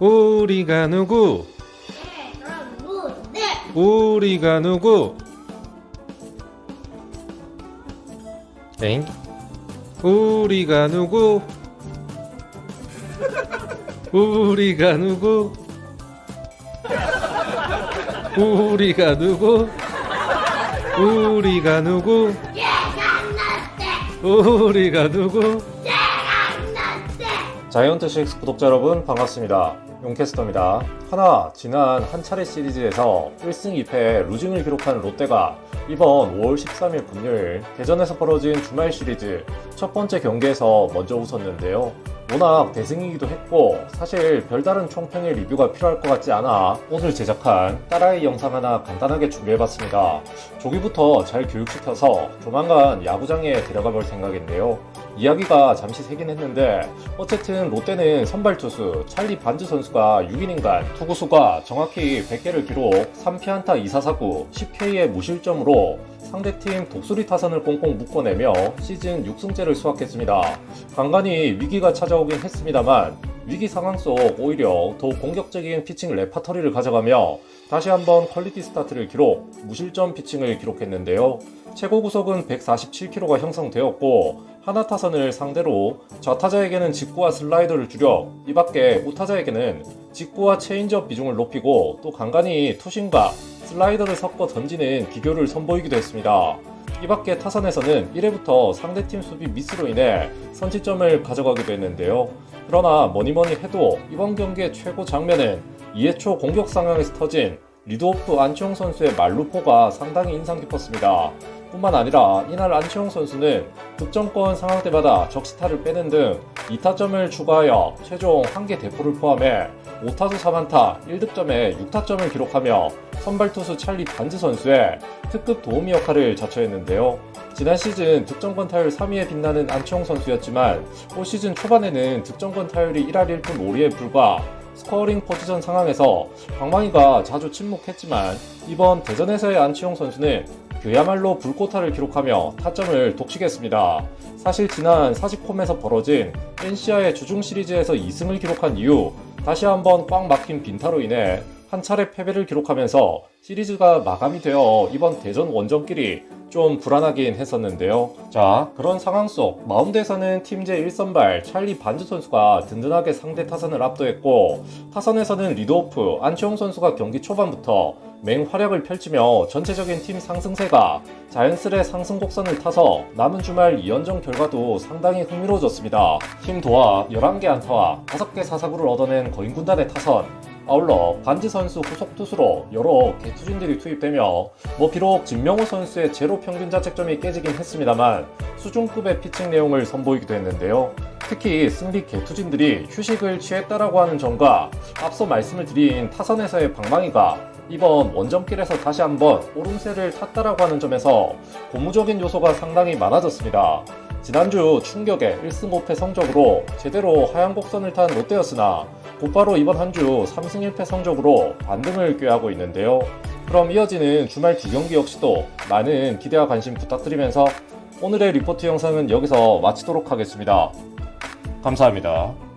우리가 누구? 우리가 누구? 엥? 우리가 누구? 우리가 누구? 우리가 누구? 우리가 누구? 우리가 누구? 자이언트 식스 구독자 여러분 반갑습니다. 용캐스터입니다. 하나 지난 한 차례 시리즈에서 1승 2패 루징을 기록한 롯데가 이번 5월 13일 금요일 대전에서 벌어진 주말 시리즈 첫 번째 경기에서 먼저 웃었는데요. 워낙 대승이기도 했고 사실 별다른 총평의 리뷰가 필요할 것 같지 않아 오늘 제작한 딸아이 영상 하나 간단하게 준비해봤습니다. 조기부터 잘 교육시켜서 조만간 야구장에 데려가 볼 생각인데요. 이야기가 잠시 새긴 했는데 어쨌든 롯데는 선발 투수 찰리 반즈 선수가 6이닝간 투구수가 정확히 100개를 기록 3피안타 2사사구 10K의 무실점으로 상대팀 독수리 타선을 꽁꽁 묶어내며 시즌 6승째를 수확했습니다. 간간히 위기가 찾아오긴 했습니다만 위기 상황 속 오히려 더욱 공격적인 피칭 레파터리를 가져가며 다시 한번 퀄리티 스타트를 기록, 무실점 피칭을 기록했는데요. 최고 구속은 147km가 형성되었고 하나 타선을 상대로 좌타자에게는 직구와 슬라이더를 줄여 이 밖에 우타자에게는 직구와 체인지업 비중을 높이고 또 간간히 투심과 슬라이더를 섞어 던지는 기교를 선보이기도 했습니다. 이 밖에 타선에서는 1회부터 상대팀 수비 미스로 인해 선취점을 가져가기도 했는데요. 그러나 뭐니뭐니 해도 이번 경기의 최고 장면은 2회 초 공격 상황에서 터진 리드오프 안치홍 선수의 말루포가 상당히 인상 깊었습니다. 뿐만 아니라 이날 안치홍 선수는 득점권 상황 때마다 적시타를 빼는 등 2타점을 추가하여 최종 1개 대포를 포함해 5타수 3안타 1득점에 6타점을 기록하며 선발 투수 찰리 반즈 선수의 특급 도우미 역할을 자처했는데요. 지난 시즌 득점권 타율 3위에 빛나는 안치홍 선수였지만 올 시즌 초반에는 득점권 타율이 1할 1푼 5리에 불과 스코어링 포지션 상황에서 방망이가 자주 침묵했지만 이번 대전에서의 안치홍 선수는 그야말로 불꽃타를 기록하며 타점을 독식했습니다. 사실 지난 40홈에서 벌어진 NC와의 주중 시리즈에서 2승을 기록한 이후 다시 한번 꽉 막힌 빈타로 인해 한 차례 패배를 기록하면서 시리즈가 마감이 되어 이번 대전 원정길이 좀 불안하긴 했었는데요. 자, 그런 상황 속 마운드에서는 팀제 1선발 찰리 반즈 선수가 든든하게 상대 타선을 압도했고 타선에서는 리드오프 안치홍 선수가 경기 초반부터 맹활약을 펼치며 전체적인 팀 상승세가 자연스레 상승 곡선을 타서 남은 주말 2연전 결과도 상당히 흥미로워졌습니다. 팀 도하 11개 안타와 5개 사사구를 얻어낸 거인 군단의 타선 아울러 반지 선수 후속 투수로 여러 개투진들이 투입되며 뭐 비록 진명호 선수의 제로 평균 자책점이 깨지긴 했습니다만 수준급의 피칭 내용을 선보이기도 했는데요. 특히 승리 개투진들이 휴식을 취했다라고 하는 점과 앞서 말씀을 드린 타선에서의 방망이가 이번 원정길에서 다시 한번 오름세를 탔다라고 하는 점에서 고무적인 요소가 상당히 많아졌습니다. 지난주 충격의 1승 5패 성적으로 제대로 하향 곡선을 탄 롯데였으나 곧바로 이번 한 주 3승 1패 성적으로 반등을 꾀하고 있는데요. 그럼 이어지는 주말 두 경기 역시도 많은 기대와 관심 부탁드리면서 오늘의 리포트 영상은 여기서 마치도록 하겠습니다. 감사합니다.